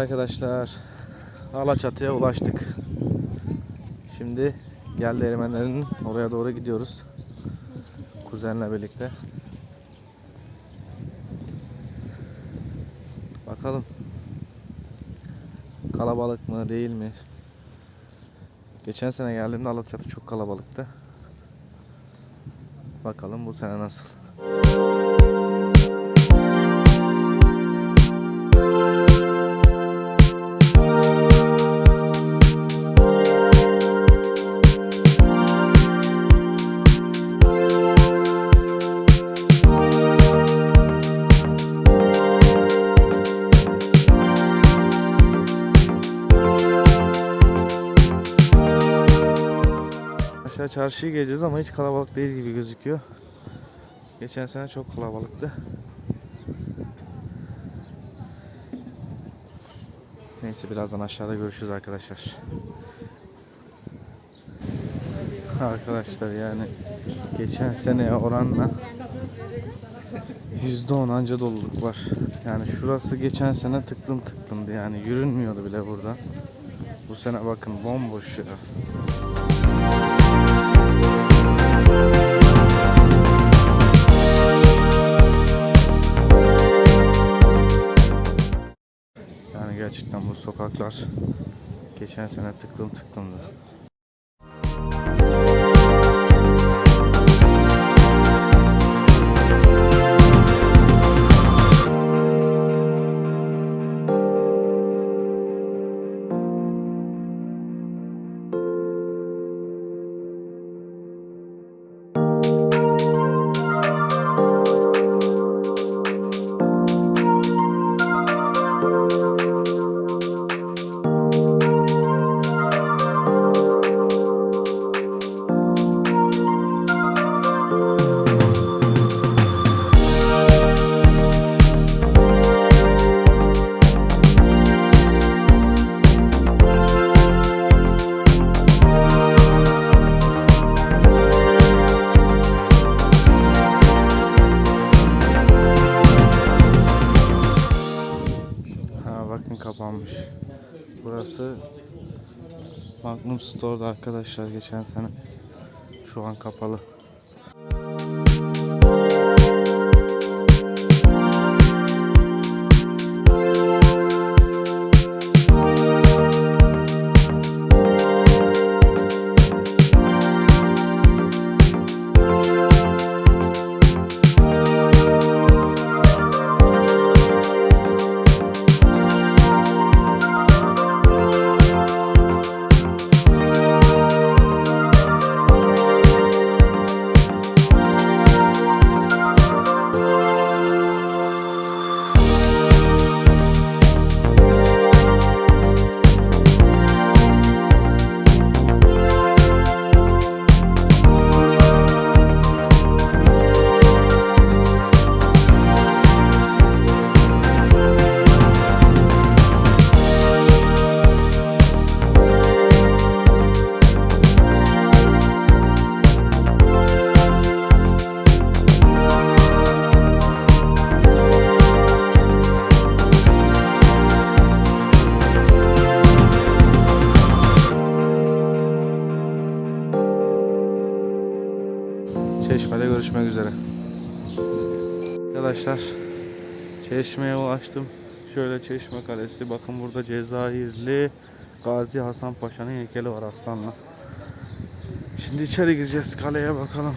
arkadaşlar. Alaçatı'ya ulaştık. Şimdi geldi Ermenilerin oraya doğru gidiyoruz. Kuzenle birlikte. Bakalım. Kalabalık mı değil mi? Geçen sene geldiğimde Alaçatı çok kalabalıktı. Bakalım bu sene nasıl? Aşağı çarşıyı gezeceğiz ama hiç kalabalık değil gibi gözüküyor. Geçen sene çok kalabalıktı. Neyse birazdan aşağıda görüşürüz arkadaşlar. Arkadaşlar yani geçen seneye oranla %10 anca doluluk var. Yani şurası geçen sene tıklım tıklımdı yani yürünmüyordu bile burada. Bu sene bakın bomboş ya. Gerçekten bu sokaklar geçen sene tıklım tıklımdı. Kapanmış. Burası Magnum Store'da arkadaşlar geçen sene. Şu an kapalı. Görüşmek üzere. Arkadaşlar Çeşme'ye ulaştım. Şöyle Çeşme Kalesi. Bakın burada Cezayirli Gazi Hasan Paşa'nın heykeli var aslanla. Şimdi içeri gireceğiz kaleye bakalım.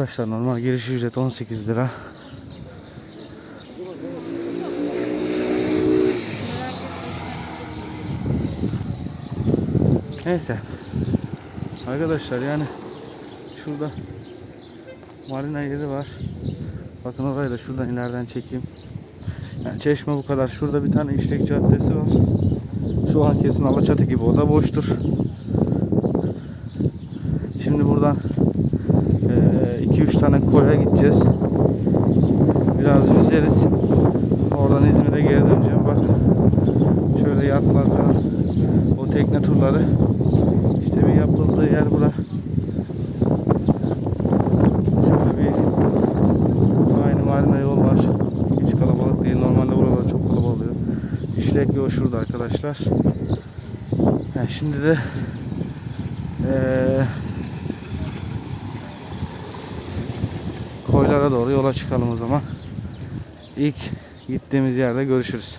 Arkadaşlar normal giriş ücreti 18 lira. Neyse. Arkadaşlar yani şurada marina yeri var. Bakın orayı da şuradan ileriden çekeyim. Yani çeşme bu kadar. Şurada bir tane işlek caddesi var. Şu an kesin Alaçatı gibi o da boştur. Şimdi buradan 2-3 tane koya gideceğiz. Biraz yüzeriz. Oradan İzmir'e geri döneceğim. Bak şöyle yatlar falan. O tekne turları. İşte bir yapıldığı yer bura. Şöyle bir aynı marina yol var. Hiç kalabalık değil. Normalde buralar çok kalabalık oluyor. İşlek yol şurada arkadaşlar. Yani şimdi de eee koylara doğru yola çıkalım o zaman. İlk gittiğimiz yerde görüşürüz.